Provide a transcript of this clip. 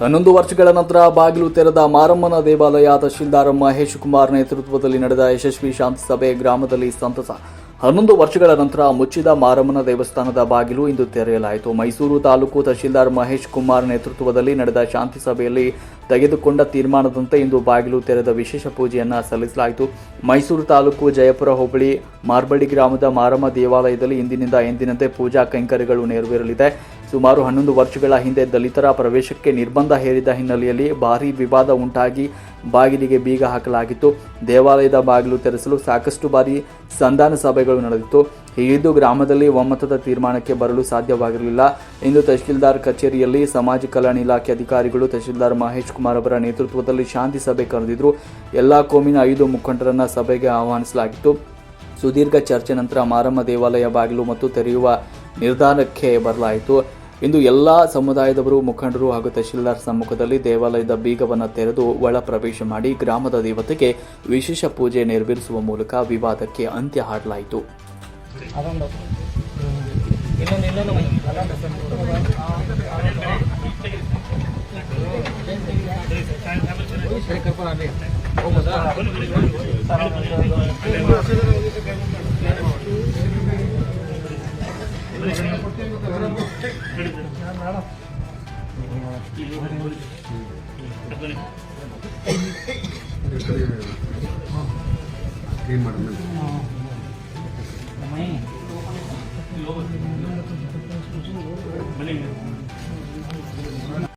ಹನ್ನೊಂದು ವರ್ಷಗಳ ನಂತರ ಬಾಗಿಲು ತೆರೆದ ಮಾರಮ್ಮನ ದೇವಾಲಯ ತಹಶೀಲ್ದಾರ್ ಮಹೇಶ್ ಕುಮಾರ್ ನೇತೃತ್ವದಲ್ಲಿ ನಡೆದ ಯಶಸ್ವಿ ಶಾಂತಿ ಸಭೆ ಗ್ರಾಮದಲ್ಲಿ ಸಂತಸ. ಹನ್ನೊಂದು ವರ್ಷಗಳ ನಂತರ ಮುಚ್ಚಿದ ಮಾರಮ್ಮನ ದೇವಸ್ಥಾನದ ಬಾಗಿಲು ಇಂದು ತೆರೆಯಲಾಯಿತು. ಮೈಸೂರು ತಾಲೂಕು ತಹಶೀಲ್ದಾರ್ ಮಹೇಶ್ ಕುಮಾರ್ ನೇತೃತ್ವದಲ್ಲಿ ನಡೆದ ಶಾಂತಿ ಸಭೆಯಲ್ಲಿ ತೆಗೆದುಕೊಂಡ ತೀರ್ಮಾನದಂತೆ ಇಂದು ಬಾಗಿಲು ತೆರೆದ ವಿಶೇಷ ಪೂಜೆಯನ್ನು ಸಲ್ಲಿಸಲಾಯಿತು. ಮೈಸೂರು ತಾಲೂಕು ಜಯಪುರ ಹೋಬಳಿ ಮಾರ್ಬಳ್ಳಿ ಗ್ರಾಮದ ಮಾರಮ್ಮ ದೇವಾಲಯದಲ್ಲಿ ಇಂದಿನಿಂದ ಎಂದಿನಂತೆ ಪೂಜಾ ಕೈಂಕರ್ಯಗಳು ನೆರವೇರಲಿದೆ. ಸುಮಾರು ಹನ್ನೊಂದು ವರ್ಷಗಳ ಹಿಂದೆ ದಲಿತರ ಪ್ರವೇಶಕ್ಕೆ ನಿರ್ಬಂಧ ಹೇರಿದ ಹಿನ್ನೆಲೆಯಲ್ಲಿ ಭಾರೀ ವಿವಾದ ಉಂಟಾಗಿ ಬಾಗಿಲಿಗೆ ಬೀಗ ಹಾಕಲಾಗಿತ್ತು. ದೇವಾಲಯದ ಬಾಗಿಲು ತೆರೆಸಲು ಸಾಕಷ್ಟು ಬಾರಿ ಸಂಧಾನ ಸಭೆಗಳು ನಡೆದಿತ್ತು. ಹೀಗಿದ್ದು ಗ್ರಾಮದಲ್ಲಿ ಒಮ್ಮತದ ತೀರ್ಮಾನಕ್ಕೆ ಬರಲು ಸಾಧ್ಯವಾಗಿರಲಿಲ್ಲ. ಇಂದು ತಹಶೀಲ್ದಾರ್ ಕಚೇರಿಯಲ್ಲಿ ಸಮಾಜ ಕಲ್ಯಾಣ ಇಲಾಖೆ ಅಧಿಕಾರಿಗಳು ತಹಶೀಲ್ದಾರ್ ಮಹೇಶ್ ಕುಮಾರ್ ಅವರ ನೇತೃತ್ವದಲ್ಲಿ ಶಾಂತಿ ಸಭೆ ಕರೆದಿದ್ರು. ಎಲ್ಲಾ ಕೋಮಿನ ಐದು ಮುಖಂಡರನ್ನ ಸಭೆಗೆ ಆಹ್ವಾನಿಸಲಾಗಿತ್ತು. ಸುದೀರ್ಘ ಚರ್ಚೆ ನಂತರ ಮಾರಮ್ಮ ದೇವಾಲಯ ಬಾಗಿಲು ಮತ್ತು ತೆರೆಯುವ ನಿರ್ಧಾರಕ್ಕೆ ಬರಲಾಯಿತು. ಇಂದು ಎಲ್ಲ ಸಮುದಾಯದವರು, ಮುಖಂಡರು ಹಾಗೂ ತಹಶೀಲ್ದಾರ್ ಸಮ್ಮುಖದಲ್ಲಿ ದೇವಾಲಯದ ಬೀಗವನ್ನು ತೆರೆದು ಒಳ ಪ್ರವೇಶ ಮಾಡಿ ಗ್ರಾಮದ ದೇವತೆಗೆ ವಿಶೇಷ ಪೂಜೆ ನೆರವೇರಿಸುವ ಮೂಲಕ ವಿವಾದಕ್ಕೆ ಅಂತ್ಯ ಹಾಡಲಾಯಿತು. ಕ್ಲೀನ್ ಮಾಡಿದ್ಮೇಲೆ